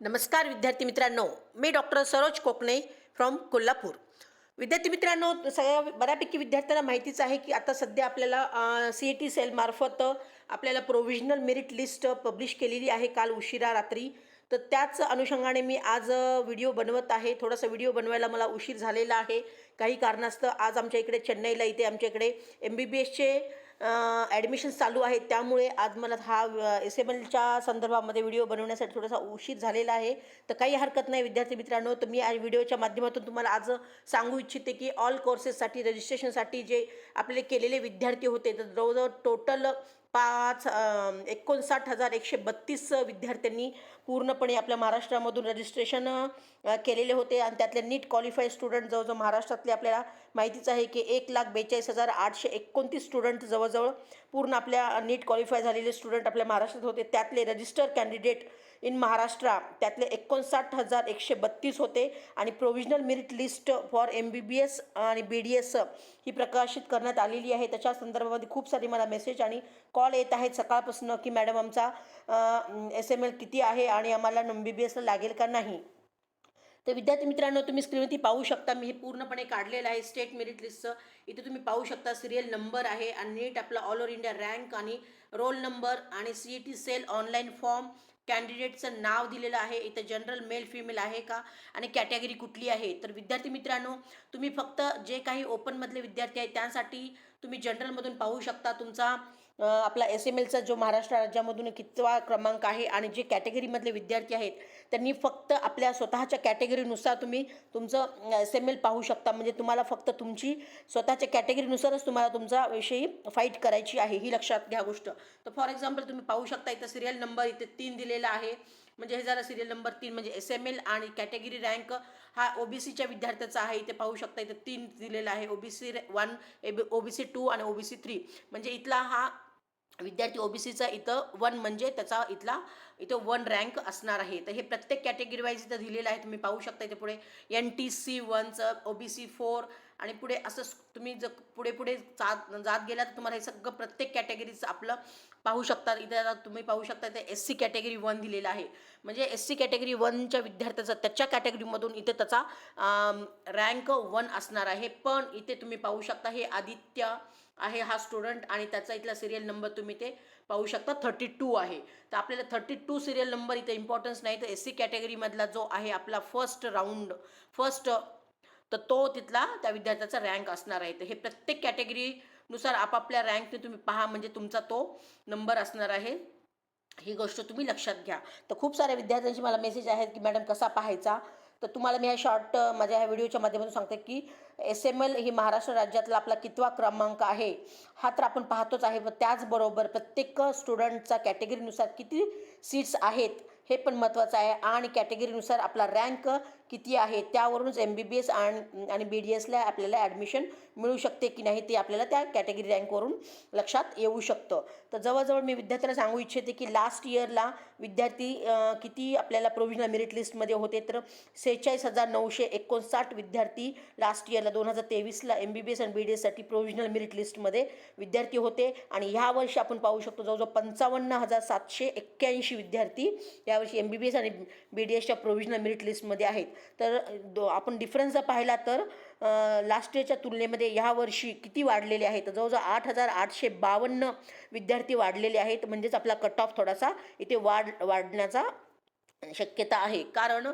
नमस्कार विद्यार्थी मित्रांनो. मी डॉक्टर सरोज कोकणे फ्रॉम कोल्हापूर. विद्यार्थी मित्रांनो सगळ्या बऱ्यापैकी विद्यार्थ्यांना माहितीच आहे की आता सध्या आपल्याला सी ई टी सेलमार्फत आपल्याला प्रोव्हिजनल मेरिट लिस्ट पब्लिश केलेली आहे काल उशिरा रात्री. तर त्याच अनुषंगाने मी आज व्हिडिओ बनवत आहे. थोडासा व्हिडिओ बनवायला मला उशीर झालेला आहे. काही कारणास्तव आज आमच्या इकडे चेन्नईला इथे आमच्या इकडे एम बी बी एसचे ॲडमिशन्स चालू आहेत. त्यामुळे आज मला हा एस एम एलच्या संदर्भामध्ये व्हिडिओ बनवण्यासाठी थोडासा उशीर झालेला आहे. तर काही हरकत नाही विद्यार्थी मित्रांनो. तर मी आज व्हिडिओच्या माध्यमातून तुम्हाला आज सांगू इच्छिते की ऑल कोर्सेससाठी रजिस्ट्रेशनसाठी जे आपले केलेले विद्यार्थी होते तर जवळजवळ टोटल पाच एकोणसाठ हजार एकशे बत्तीस विद्यार्थ्यांनी पूर्णपणे आपल्या महाराष्ट्रामधून रजिस्ट्रेशन केलेले होते. आणि त्यातले नीट क्वालिफाईड स्टुडंट जवळजवळ महाराष्ट्रातले आपल्याला माहितीच आहे की एक लाख बेचाळीस हजार आठशे एकोणतीस स्टुडंट जवळजवळ पूर्ण आपल्या नीट क्वालिफाय झालेले स्टुडंट आपल्या महाराष्ट्रात होते. त्यातले रजिस्टर कॅन्डिडेट इन महाराष्ट्र त्यातले एकोणसाठ हजार एकशे बत्तीस होते. आणि provisional merit list for M B B S आणि बी डी एस ही प्रकाशित करण्यात आलेली आहे. त्याच्या संदर्भामध्ये खूप सारी मला मेसेज आणि कॉल येत आहेत सकाळपासून की मॅडम आमचा एस एम एल किती आहे आणि आम्हाला एम बी बी एसला लागेल का नाही? तर विद्यार्थी मित्रांनो तुम्ही स्क्रीनवरती पाहू शकता. मी हे पूर्णपणे काढलेलं आहे. स्टेट मेरिट लिस्टचं इथे तुम्ही पाहू शकता. सिरियल नंबर आहे. आणि नीट आपला ऑल ओव्हर इंडिया रँक आणि रोल नंबर आणि C E T cell online form कॅन्डिडेटचं नाव दिलेलं आहे. इथं जनरल मेल फिमेल आहे का? आणि कॅटेगरी कुठली आहे? तर विद्यार्थी मित्रांनो तुम्ही फक्त जे काही ओपनमधले विद्यार्थी आहेत त्यासाठी तुम्ही जनरलमधून पाहू शकता तुमचा आपला एस एम एलचा जो महाराष्ट्र राज्यामधून कितवा क्रमांक आहे आणि जे कॅटेगरीमधले विद्यार्थी आहेत त्यांनी फक्त आपल्या स्वतःच्या कॅटेगरीनुसार तुम्ही तुमचं एस एम एल पाहू शकता. म्हणजे तुम्हाला फक्त तुमची स्वतःच्या कॅटेगरीनुसारच तुम्हाला तुमचा विषयी फाईट करायची आहे ही लक्षात घ्या गोष्ट. तर फॉर एक्झाम्पल तुम्ही पाहू शकता इथं सिरियल नंबर इथे तीन दिलेला आहे. म्हणजे हे जरा सिरियल नंबर तीन म्हणजे एस एम एल आणि कॅटेगरी रँक हा ओबीसीच्या विद्यार्थ्याचा आहे. इथे पाहू शकता इथे तीन दिलेला आहे. OBC one A B OBC two आणि ओबीसी थ्री म्हणजे इथला हा विद्यार्थी ओबीसीचा इथं वन म्हणजे त्याचा इथला इथं वन रँक असणार आहे. तर हे प्रत्येक कॅटेगरी वाईज इथं दिलेलं आहे. तुम्ही पाहू शकता इथे पुढे एन टी सी वनचं ओबीसी फोर आणि पुढे असं तुम्ही जर पुढे पुढे जात जात गेला तर तुम्हाला हे सगळं प्रत्येक कॅटेगरीचं आपलं पाहू शकता इथे आता तुम्ही पाहू शकता इथे एस सी कॅटेगरी वन दिलेलं आहे. म्हणजे एस सी कॅटेगरी वनच्या विद्यार्थ्याचा त्याच्या कॅटेगरीमधून इथे त्याचा रँक वन असणार आहे. पण इथे तुम्ही पाहू शकता हे आदित्य आहे हा स्टुडंट आणि त्याचा इथला सिरियल नंबर तुम्ही ते पाहू शकता. थर्टी टू आहे. तर आपल्याला थर्टी टू सिरियल नंबर इथे इम्पॉर्टन्स नाही. तर एस सी कॅटेगरीमधला जो आहे आपला फर्स्ट राऊंड फर्स्ट तर तो तिथला त्या विद्यार्थ्याचा रँक असणार आहे. तर हे प्रत्येक कॅटेगरीनुसार आपापल्या रँकने तुम्ही पहा. म्हणजे तुमचा तो नंबर असणार आहे. ही गोष्ट तुम्ही लक्षात घ्या. तर खूप साऱ्या विद्यार्थ्यांशी मला मेसेज आहेत की मॅडम कसा पाहायचा? तर तुम्हाला मी ह्या शॉर्ट माझ्या ह्या व्हिडिओच्या माध्यमातून सांगते की एस एम एल ही महाराष्ट्र राज्यातला आपला कितवा क्रमांक आहे हा तर आपण पाहतोच आहे. व त्याचबरोबर प्रत्येक स्टुडंटचा कॅटेगरीनुसार किती सीट्स आहेत हे पण महत्त्वाचं आहे. आणि कॅटेगरीनुसार आपला रँक किती आहे त्यावरूनच एम बी बी एस आणि आणि बी डी एसला आपल्याला ॲडमिशन मिळू शकते की नाही ते आपल्याला त्या कॅटेगरी रँकवरून लक्षात येऊ शकतं. तर जवळजवळ मी विद्यार्थ्यांना सांगू इच्छिते की लास्ट इयरला विद्यार्थी किती आपल्याला प्रोव्हिजनल मेरिट लिस्टमध्ये होते तर सेहेचाळीस हजार नऊशे एकोणसाठ विद्यार्थी लास्ट इयरला दोन हजार तेवीसला एम बी बी एस आणि बी डी एससाठी प्रोव्हिजनल मेरिट लिस्टमध्ये विद्यार्थी होते. आणि ह्या वर्षी आपण पाहू शकतो जवळजवळ पंचावन्न हजार सातशे एक्क्याऐंशी विद्यार्थी यावर्षी एम बी बी एस आणि बी डी एसच्या प्रोव्हिजनल मेरिट लिस्टमध्ये आहेत. तर दो आपण डिफरन्स जर पाहिला तर लास्ट इयरच्या तुलनेमध्ये ह्या वर्षी किती वाढलेले आहेत? जवळजवळ आठ हजार आठशे बावन्न विद्यार्थी वाढलेले आहेत. म्हणजेच आपला कट ऑफ थोडासा इथे वाढ वाढण्याचा शक्यता आहे. कारण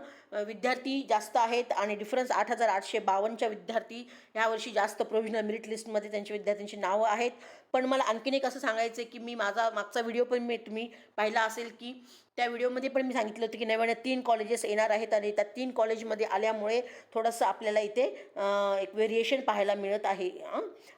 विद्यार्थी जास्त आहेत आणि डिफरन्स आठ हजार आठशे बावन्नच्या विद्यार्थी यावर्षी जास्त प्रोव्हिजनल मेरिट लिस्टमध्ये त्यांच्या विद्यार्थ्यांची नावं आहेत. पण मला आणखीन एक असं सांगायचं आहे की मी माझा मागचा व्हिडिओ पण मी तुम्ही पाहिला असेल की त्या व्हिडिओमध्ये पण मी सांगितलं होतं की नव्याने तीन कॉलेजेस येणार आहेत आणि त्या तीन कॉलेजमध्ये आल्यामुळे थोडंसं आपल्याला इथे एक व्हेरिएशन पाहायला मिळत आहे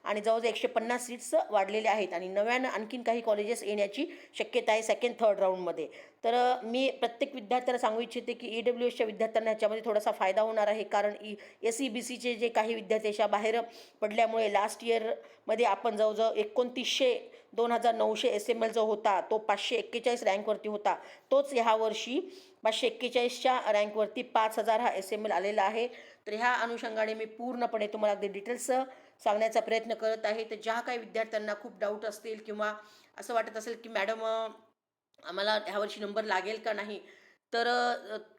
आणि जवळजवळ एकशे पन्नास सीट्स वाढलेले आहेत आणि नव्यानं आणखीन काही कॉलेजेस येण्याची शक्यता आहे सेकंड थर्ड राऊंडमध्ये तर मी प्रत्येक विद्यार्थ्याला सांगू इच्छिते की ई डब्ल्यू एसच्या विद्यार्थ्यांना ह्याच्यामध्ये थोडासा फायदा होणार आहे कारण ई एस सी बी सीचे जे काही विद्यार्थी अशा बाहेर पडल्यामुळे लास्ट इयरमध्ये आपण जवळजवळ एकोणतीसशे दोन हजार नऊशे एस एम एल जो होता तो पाचशे एक्केचाळीस रँकवरती होता. तोच ह्या वर्षी पाचशे एक्केचाळीसच्या रँकवरती पाच हजार हा एस एम एल आलेला आहे. तर ह्या अनुषंगाने मी पूर्णपणे तुम्हाला अगदी डिटेल्स सांगण्याचा प्रयत्न करत आहे. तर ज्या काही विद्यार्थ्यांना खूप डाऊट असतील किंवा असं वाटत असेल की मॅडम आम्हाला ह्यावर्षी नंबर लागेल का नाही तर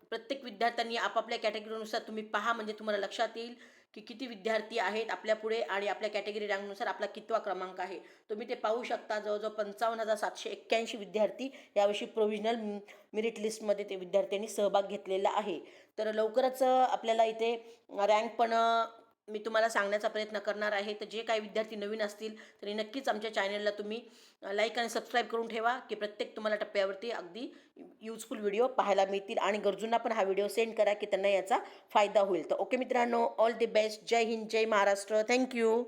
प्रत्येक विद्यार्थ्यांनी आपापल्या कॅटेगरीनुसार तुम्ही पहा. म्हणजे तुम्हाला लक्षात येईल. की किती विद्यार्थी आहेत आपल्या पुढे आणि आपल्या कॅटेगरी रँकनुसार आपला कितवा क्रमांक आहे. तुम्ही ते पाहू शकता. जवळजवळ पंचावन्न हजार सातशे एक्क्याऐंशी विद्यार्थी यावर्षी प्रोव्हिजनल मेरिट लिस्टमध्ये ते विद्यार्थ्यांनी सहभाग घेतलेला आहे. तर लवकरच आपल्याला इथे रँक पण मी तुम्हाला सांगण्याचा प्रयत्न करणार आहे. तर जे काही विद्यार्थी नवीन असतील तरी नक्कीच आमच्या चॅनलला तुम्ही लाईक आणि सबस्क्राईब करून ठेवा की प्रत्येक तुम्हाला टप्प्यावरती अगदी यूजफुल व्हिडिओ पाहायला मिळतील आणि गरजूंना पण हा व्हिडिओ सेंड करा की त्यांना याचा फायदा होईल. तर ओके मित्रांनो ऑल दी बेस्ट जय हिंद जय महाराष्ट्र. Thank you